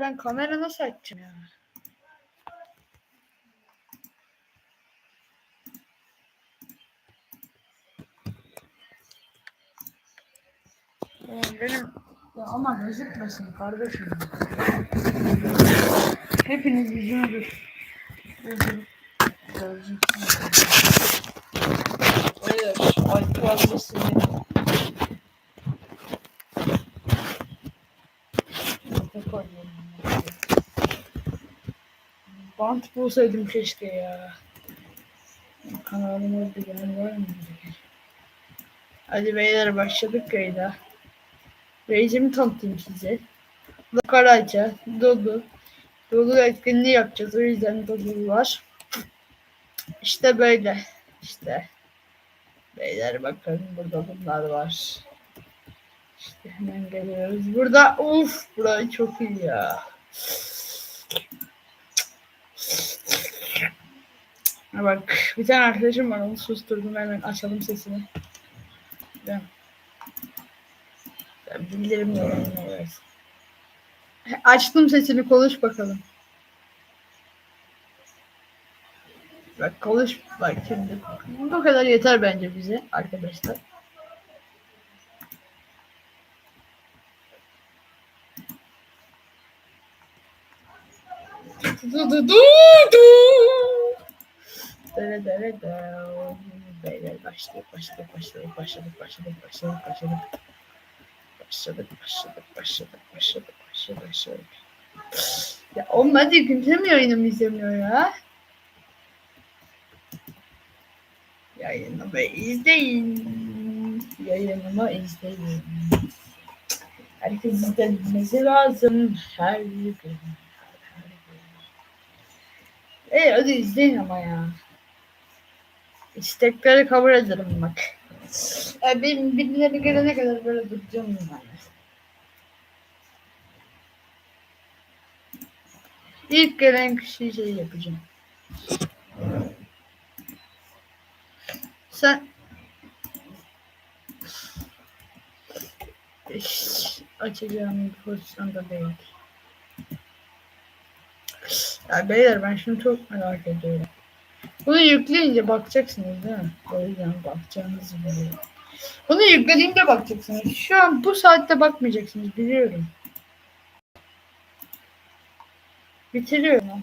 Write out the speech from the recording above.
ben kamera nasıl açacağım ya? Oğlum benim ya ama gözükmesin kardeşim. Hepiniz bir gözüm Hayır, Alp adresini Bant bulsaydım keşke ya. Kanalımda bir yer var mı? Hadi beyler başladık kayda. Reisimi tanıtayım size. Karaca, Dodu. Dodu etkinliği yapacağız. O yüzden Dodu var. İşte böyle. İşte. Beyler bakın burada bunlar var. İşte hemen geliyoruz. Burada uf burası çok iyi ya. Ha bak bir tane arkadaşım var onu susturdum hemen açalım sesini. Ben, ben bildirim. Açtım sesini konuş bakalım. Bak konuş bak şimdi. Bu kadar yeter bence bize arkadaşlar. Du du du du. Dere dere de. Beyler başladık başladık başladık başladık başladık başladık başladık. Başladık başladık başladık başladık başladık başladık. Ya olmadı kimse mi yayınımı izlemiyor ya? Yayınımı izleyin. Yayınımı izleyin. Herkes izlenmesi lazım her gün. E hadi izleyin ama ya. İstekleri kabul ederim bak. E, benim birileri gelene kadar böyle duracağım yani. İlk gelen kişi şey yapacağım. Sen açacağım pozisyonda değil. Ya beyler ben şunu çok merak ediyorum. Bunu yükleyince bakacaksınız değil mi? O yüzden bakacağınızı biliyorum. Bunu yüklediğimde bakacaksınız. Şu an bu saatte bakmayacaksınız biliyorum. Bitiriyorum.